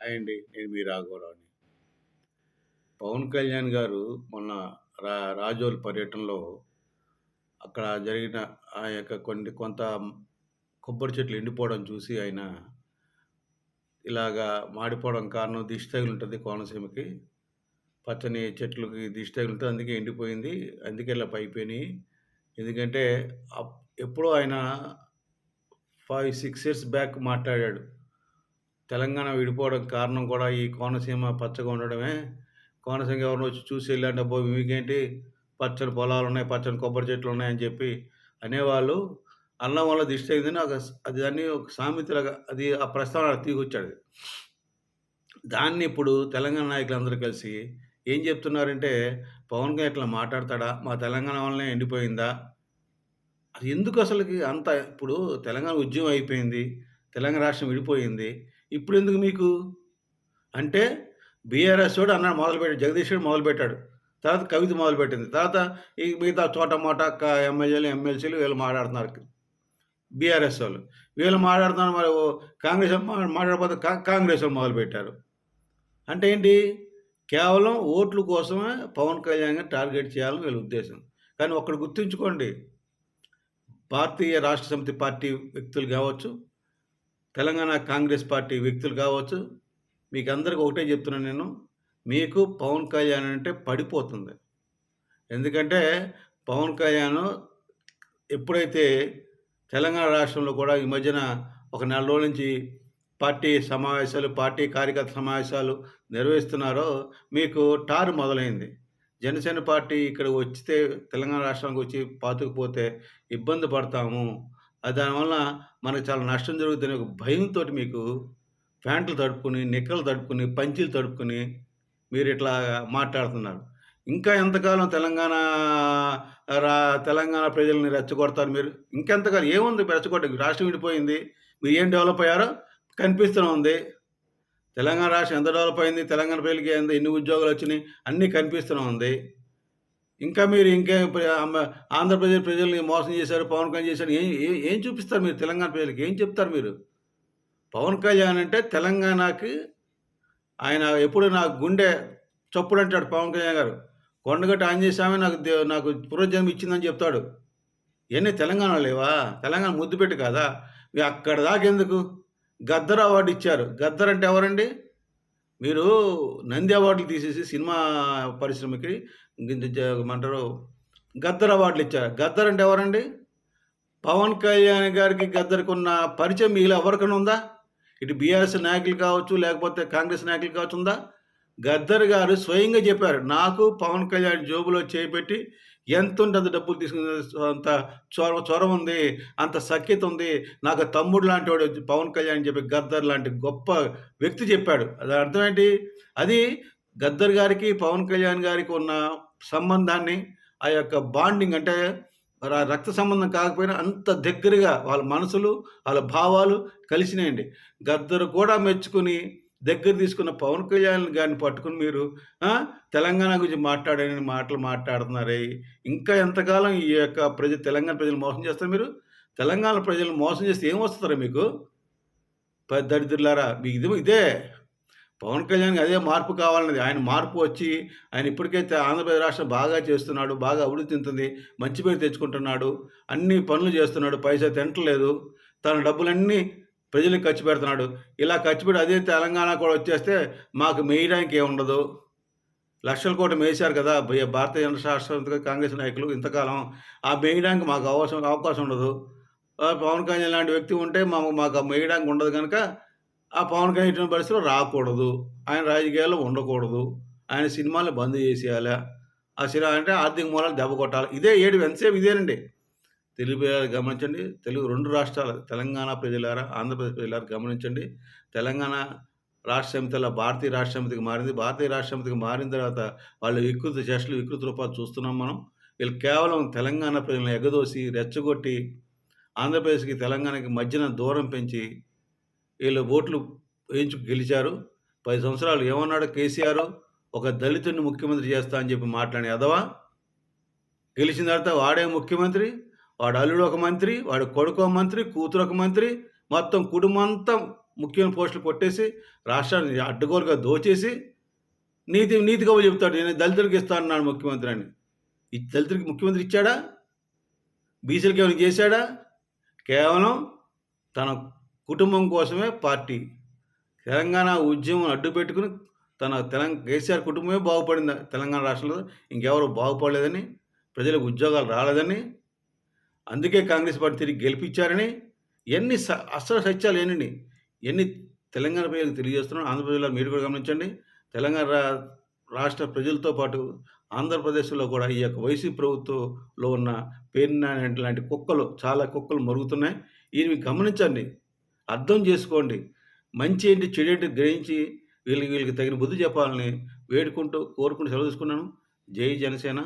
Hi అండి. నేను మీ రాఘవరావుని. పవన్ కళ్యాణ్ గారు మొన్న రా రాజోల్ పర్యటనలో అక్కడ జరిగిన ఆ యొక్క కొన్ని కొంత కొబ్బరి చెట్లు ఎండిపోవడం చూసి ఆయన ఇలాగా మాడిపోవడం కారణం దిష్టి ఉంటుంది కోనసీమకి. పచ్చని చెట్లకి దిష్టి ఉంటుంది అందుకే ఎండిపోయింది. అందుకే ఇలా పైపోయినాయి ఎందుకంటే అప్ ఎప్పుడో ఆయన 5, 6 ఇయర్స్ బ్యాక్ మాట్లాడాడు. తెలంగాణ విడిపోవడం కారణం కూడా ఈ కోనసీమ పచ్చగా ఉండడమే. కోనసీమ ఎవరినో వచ్చి చూసి ఎళ్ళారంటే అబ్బో! మీకేంటి పచ్చని పొలాలు ఉన్నాయి పచ్చని కొబ్బరి చెట్లు ఉన్నాయని చెప్పి అనేవాళ్ళు. అన్నం వల్ల దిష్టి అయిందని ఒక అది దాన్ని ఒక సామెతలాగా అది ఆ ప్రస్తావన తీసుకొచ్చాడు. దాన్ని ఇప్పుడు తెలంగాణ నాయకులందరూ కలిసి ఏం చెప్తున్నారంటే, పవన్ కళ్యాణ్ ఇట్లా మాట్లాడతాడా? మా తెలంగాణ వల్లనే ఎండిపోయిందా? అది ఎందుకు అసలుకి అంత ఇప్పుడు తెలంగాణ ఉద్యమం అయిపోయింది. తెలంగాణ రాష్ట్రం విడిపోయింది. ఇప్పుడు ఎందుకు మీకు? అంటే బీఆర్ఎసోడు అన్నాడు మొదలుపెట్టాడు. జగదీశ్వరుడు మొదలుపెట్టాడు. తర్వాత కవిత మొదలుపెట్టింది. తర్వాత ఈ మిగతా చోటమోట మోట ఎమ్మెల్యేలు, ఎమ్మెల్సీలు వీళ్ళు మాట్లాడుతున్నారు. వాళ్ళు వీళ్ళు మాట్లాడుతున్నారు మరి కాంగ్రెస్ మాట్లాడిపోతే మాట్లాడకపోతే కా కాంగ్రెసోళ్ళు మొదలుపెట్టారు. అంటే ఏంటి? కేవలం ఓట్ల కోసమే పవన్ కళ్యాణ్ టార్గెట్ చేయాలని వీళ్ళ ఉద్దేశం. కానీ ఒక్కడు గుర్తుంచుకోండి. భారతీయ రాష్ట్ర సమితి పార్టీ వ్యక్తులు కావచ్చు, తెలంగాణ కాంగ్రెస్ పార్టీ వ్యక్తులు కావచ్చు, మీకు అందరికీ ఒకటే చెప్తున్నాను నేను. మీకు పవన్ కళ్యాణ్ అంటే పడిపోతుంది. ఎందుకంటే పవన్ కళ్యాణ్ ఎప్పుడైతే తెలంగాణ రాష్ట్రంలో కూడా ఈ మధ్యన ఒక నెల రోజుల నుంచి పార్టీ సమావేశాలు, పార్టీ కార్యకర్త సమావేశాలు నిర్వహిస్తున్నారో మీకు టార్ మొదలైంది. జనసేన పార్టీ ఇక్కడ వచ్చితే తెలంగాణ రాష్ట్రానికి వచ్చి పాతుకుపోతే ఇబ్బంది పడతాము. దానివల్ల మనకు చాలా నష్టం జరుగుతుంది ఒక భయంతో మీకు ప్యాంట్లు తడుపుకొని, నిక్కర్లు తడుపుకొని, పంచెలు తడుపుకొని ఇట్లా మాట్లాడుతున్నారు. ఇంకా ఎంతకాలం తెలంగాణ రా తెలంగాణ ప్రజల్ని రెచ్చగొడతారు మీరు? ఇంకెంతకాలం ఏముంది రెచ్చగొట్టడానికి? రాష్ట్రం విడిపోయింది. మీరు ఏం డెవలప్ అయ్యారో కనిపిస్తూనే ఉంది. తెలంగాణ రాష్ట్రం ఎంత డెవలప్ అయింది? తెలంగాణ ప్రజలకి ఎంత ఎన్ని ఉద్యోగాలొచ్చినాయి? అన్నీ కనిపిస్తూనే ఉంది. ఇంకా మీరు ఇంకా ఆంధ్రప్రదేశ్ ప్రజల్ని మోసం చేశారు, పవన్ కళ్యాణ్ చేశారు. ఏం ఏం చూపిస్తారు మీరు తెలంగాణ ప్రజలకి? ఏం చెప్తారు మీరు? పవన్ కళ్యాణ్ అంటే తెలంగాణకి ఆయన ఎప్పుడు నా గుండె చప్పుడంటాడు పవన్ కళ్యాణ్ గారు. కొండగట్టు ఆంజనేయ నాకు నాకు పునర్జన్మ ఇచ్చిందని చెప్తాడు. ఇవన్నీ తెలంగాణలో లేవా? తెలంగాణ ముద్దుబిడ్డ కాదా? మీరు అక్కడి దాకెందుకు? గద్దర్ అవార్డు ఇచ్చారు. గద్దర్ అంటే ఎవరండి? మీరు నంది అవార్డులు తీసేసి సినిమా పరిశ్రమకి గింత ఏమంటారు గద్దర్ అవార్డులు ఇచ్చారు. గద్దర్ అంటే ఎవరండి? పవన్ కళ్యాణ్ గారికి గద్దర్‌కి ఉన్న పరిచయం మీలో ఎవరికైనా ఉందా? ఇటు బీఆర్ఎస్ నాయకులు కావచ్చు, లేకపోతే కాంగ్రెస్ నాయకులు కావచ్చు ఉందా? గద్దర్ గారు స్వయంగా చెప్పారు. నాకు పవన్ కళ్యాణ్ జేబులో చేపెట్టి ఎంత ఎంతుంటే అంత డబ్బులు తీసుకునే అంత చొర చొరవ ఉంది. అంత సఖ్యత ఉంది. నాకు తమ్ముడు లాంటోడు పవన్ కళ్యాణ్ చెప్పి గద్దర్ లాంటి గొప్ప వ్యక్తి చెప్పాడు. అది అర్థం ఏంటి? అది గద్దర్ గారికి, పవన్ కళ్యాణ్ గారికి ఉన్న సంబంధాన్ని ఆ యొక్క బాండింగ్ అంటే రక్త సంబంధం కాకపోయినా అంత దగ్గరగా వాళ్ళ మనసులు, వాళ్ళ భావాలు కలిసినాయండి. గద్దరు కూడా మెచ్చుకొని దగ్గర తీసుకున్న పవన్ కళ్యాణ్ గారిని పట్టుకుని మీరు తెలంగాణ గురించి మాట్లాడని మాటలు మాట్లాడుతున్నారే. ఇంకా ఎంతకాలం ఈ యొక్క ప్రజ తెలంగాణ ప్రజలు మోసం చేస్తారు మీరు? తెలంగాణ ప్రజలు మోసం చేస్తే ఏం వస్తారా మీకు? దరిద్రులారా! మీకు ఇది ఇదే. పవన్ కళ్యాణ్‌కి అదే మార్పు కావాలన్నది. ఆయన మార్పు వచ్చి ఆయన ఇప్పటికైతే ఆంధ్రప్రదేశ్ రాష్ట్రం బాగా చేస్తున్నాడు. బాగా అభివృద్ధి చెందుతుంది. మంచి పేరు తెచ్చుకుంటున్నాడు. అన్ని పనులు చేస్తున్నాడు. పైసా తింటలేదు. తన డబ్బులన్నీ ప్రజలకు ఖర్చు పెడుతున్నాడు. ఇలా ఖర్చు పెట్టి అదే తెలంగాణ కూడా వచ్చేస్తే మాకు మేయడానికి ఏముండదు. లక్షల కోట్లు మేసారు కదా! భారతీయ జనతా రాష్ట్ర కాంగ్రెస్ నాయకులు ఇంతకాలం. ఆ మేయడానికి మాకు అవసరం అవకాశం ఉండదు. పవన్ కళ్యాణ్ లాంటి వ్యక్తి ఉంటే మాకు మాకు మేయడానికి ఉండదు కనుక ఆ పవన్ కళ్యాణ్ ఎటువంటి పరిస్థితిలో రాకూడదు. ఆయన రాజకీయాల్లో ఉండకూడదు. ఆయన సినిమాలు బంద్ చేసేయాలి ఆ సినిమా అంటే ఆర్థిక మూలాలు దెబ్బ కొట్టాలి. ఇదే ఏడు ఎంతసేపు ఇదేనండి. తెలుగు గమనించండి. తెలుగు రెండు రాష్ట్రాల తెలంగాణ ప్రజలారా, ఆంధ్రప్రదేశ్ ప్రజలారా గమనించండి. తెలంగాణ రాష్ట్ర సమితిలో భారతీయ రాష్ట్ర సమితికి మారింది. భారతీయ రాష్ట్ర సమితికి మారిన తర్వాత వాళ్ళు వికృత చేష్టలు, వికృత రూపాలు చూస్తున్నాం మనం. వీళ్ళు కేవలం తెలంగాణ ప్రజలను ఎగదోసి, రెచ్చగొట్టి ఆంధ్రప్రదేశ్‌కి, తెలంగాణకి మధ్యన దూరం పెంచి వీళ్ళు ఓట్లు వేయించు గెలిచారు. పది సంవత్సరాలు ఏమన్నాడు కేసీఆర్? ఒక దళితుడిని ముఖ్యమంత్రి చేస్తా అని చెప్పి మాట్లాడి అదవా గెలిచిన తర్వాత వాడే ముఖ్యమంత్రి. వాడు అల్లుడు ఒక మంత్రి. వాడి ఒక మంత్రి. కూతురు ఒక మంత్రి. మొత్తం కుటుంబం అంతా ముఖ్యమైన పోస్టులు కొట్టేసి రాష్ట్రాన్ని అడ్డగోలుగా దోచేసి నీతి నీతి చెప్తాడు నేను దళితుడికి ఇస్తాను అన్నాడు ముఖ్యమంత్రి అని ఈ ముఖ్యమంత్రి ఇచ్చాడా బీసీలకి ఏమైనా చేశాడా కేవలం తన కుటుంబం కోసమే పార్టీ తెలంగాణ ఉద్యమం అడ్డు పెట్టుకుని తన తెలంగాణ కేసీఆర్ కుటుంబమే బాగుపడింది తెలంగాణ రాష్ట్రంలో ఇంకెవరు బాగుపడలేదని ప్రజలకు ఉద్యోగాలు రాలేదని అందుకే కాంగ్రెస్ పార్టీ తిరిగి గెలిపించారని ఎన్ని స అస్సలు సత్యాలు ఏనండి ఎన్ని తెలంగాణ ప్రజలకు తెలియజేస్తున్నాను ఆంధ్రప్రదేశ్లో మీరు కూడా గమనించండి. తెలంగాణ రా రాష్ట్ర ప్రజలతో పాటు ఆంధ్రప్రదేశ్లో కూడా ఈ యొక్క వైసీపీ ప్రభుత్వంలో ఉన్న పేరున లాంటి కుక్కలు చాలా కుక్కలు మరుగుతున్నాయి. ఇవి గమనించండి. అర్థం చేసుకోండి. మంచి ఏంటి చెడు ఏంటి గ్రహించి వీళ్ళకి వీళ్ళకి తగిన బుద్ధి చెప్పాలని వేడుకుంటూ కోరుకుంటూ సెలవు తీసుకున్నాను. జై జనసేన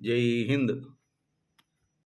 జై హింద్.